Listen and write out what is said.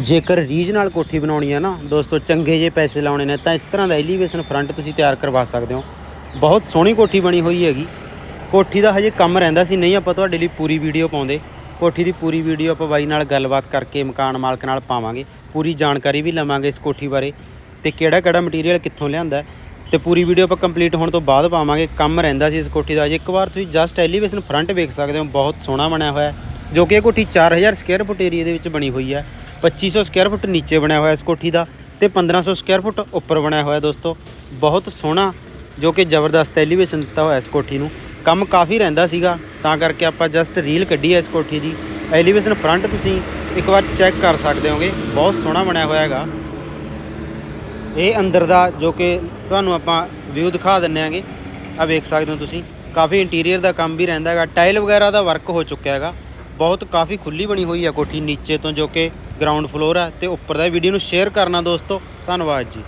ਜੇਕਰ ਰੀਜ ਨਾਲ ਕੋਠੀ ਬਣਾਉਣੀ ਹੈ ਨਾ, ਦੋਸਤੋ, ਚੰਗੇ ਜੇ ਪੈਸੇ ਲਾਉਣੇ ਨੇ, ਤਾਂ ਇਸ ਤਰ੍ਹਾਂ ਦਾ ਐਲੀਵੇਸ਼ਨ ਫਰੰਟ ਤੁਸੀਂ ਤਿਆਰ ਕਰਵਾ ਸਕਦੇ ਹੋ। ਬਹੁਤ ਸੋਹਣੀ ਕੋਠੀ ਬਣੀ ਹੋਈ ਹੈਗੀ। ਕੋਠੀ ਦਾ ਹਜੇ ਕੰਮ ਰਹਿੰਦਾ ਸੀ, ਨਹੀਂ ਆਪਾਂ ਤੁਹਾਡੇ ਲਈ ਪੂਰੀ ਵੀਡੀਓ ਪਾਉਂਦੇ। ਕੋਠੀ ਦੀ ਪੂਰੀ ਵੀਡੀਓ ਆਪਾਂ ਬਾਈ ਨਾਲ ਗੱਲਬਾਤ ਕਰਕੇ, ਮਕਾਨ ਮਾਲਕ ਨਾਲ ਪਾਵਾਂਗੇ। ਪੂਰੀ ਜਾਣਕਾਰੀ ਵੀ ਲਵਾਂਗੇ ਇਸ ਕੋਠੀ ਬਾਰੇ। ਤੇ ਕਿਹੜਾ ਕਿਹੜਾ ਮਟੀਰੀਅਲ ਕਿੱਥੋਂ ਲਿਆਂਦਾ ਹੈ। ਤੇ ਪੂਰੀ ਵੀਡੀਓ ਆਪਾਂ ਕੰਪਲੀਟ ਹੋਣ ਤੋਂ ਬਾਅਦ ਪਾਵਾਂਗੇ। ਕੰਮ ਰਹਿੰਦਾ ਸੀ ਇਸ ਕੋਠੀ ਦਾ। ਅਜੇ ਇੱਕ ਵਾਰ ਤੁਸੀਂ ਜਸਟ ਐਲੀਵੇਸ਼ਨ ਫਰੰਟ ਵੇਖ ਸਕਦੇ ਹੋ, ਬਹੁਤ ਸੋਹਣਾ ਬਣਿਆ ਹੋਇਆ ਜੋ ਕਿ ਇਹ ਕੋਠੀ 4000 ਸਕੁਅਰ ਫੁੱਟ ਏਰੀਆ ਦੇ ਵਿੱਚ ਬਣੀ ਹੋਈ ਹੈ। 2500 ਸਕੁਅਰ ਫੁੱਟ ਨੀਚੇ ਬਣਿਆ ਹੋਇਆ ਇਸ ਕੋਠੀ ਦਾ ਤੇ 1500 ਸਕੁਅਰ ਫੁੱਟ ਉੱਪਰ ਬਣਿਆ ਹੋਇਆ ਦੋਸਤੋ। ਬਹੁਤ ਸੋਹਣਾ ਜੋ ਕਿ ਜ਼ਬਰਦਸਤ ਐਲੀਵੇਸ਼ਨ ਦਿੱਤਾ ਹੋਇਆ ਇਸ ਕੋਠੀ ਨੂੰ। ਕੰਮ ਕਾਫੀ ਰਹਿੰਦਾ ਸੀਗਾ, ਤਾਂ ਕਰਕੇ ਆਪਾਂ ਜਸਟ ਰੀਲ ਕੱਢੀ ਹੈ ਇਸ ਕੋਠੀ ਦੀ। ਐਲੀਵੇਸ਼ਨ ਫਰੰਟ ਤੁਸੀਂ ਇੱਕ ਵਾਰ ਚੈੱਕ ਕਰ ਸਕਦੇ ਹੋਗੇ, ਬਹੁਤ ਸੋਹਣਾ ਬਣਿਆ ਹੋਇਆ ਹੈਗਾ। ਇਹ ਅੰਦਰ ਦਾ ਜੋ ਕਿ ਤੁਹਾਨੂੰ ਆਪਾਂ ਵਿਊ ਦਿਖਾ ਦਿੰਨੇ ਆਂਗੇ ਆ ਵੇਖ ਸਕਦੇ ਹੋ ਤੁਸੀਂ। ਕਾਫੀ ਇੰਟੀਰੀਅਰ ਦਾ ਕੰਮ ਵੀ ਰਹਿੰਦਾ ਹੈਗਾ ਟਾਈਲ ਵਗੈਰਾ ਦਾ ਵਰਕ ਹੋ ਚੁੱਕਿਆ ਹੈਗਾ। ਬਹੁਤ ਕਾਫੀ ਖੁੱਲੀ ਬਣੀ ਹੋਈ ਹੈ ਕੋਠੀ ਨੀਚੇ ਤੋਂ ਜੋ ਕਿ ਗਰਾਊਂਡ ਫਲੋਰ ਹੈ ਤੇ ਉੱਪਰ ਦਾ ਵੀਡੀਓ ਨੂੰ ਸ਼ੇਅਰ ਕਰਨਾ ਦੋਸਤੋ, ਧੰਨਵਾਦ ਜੀ।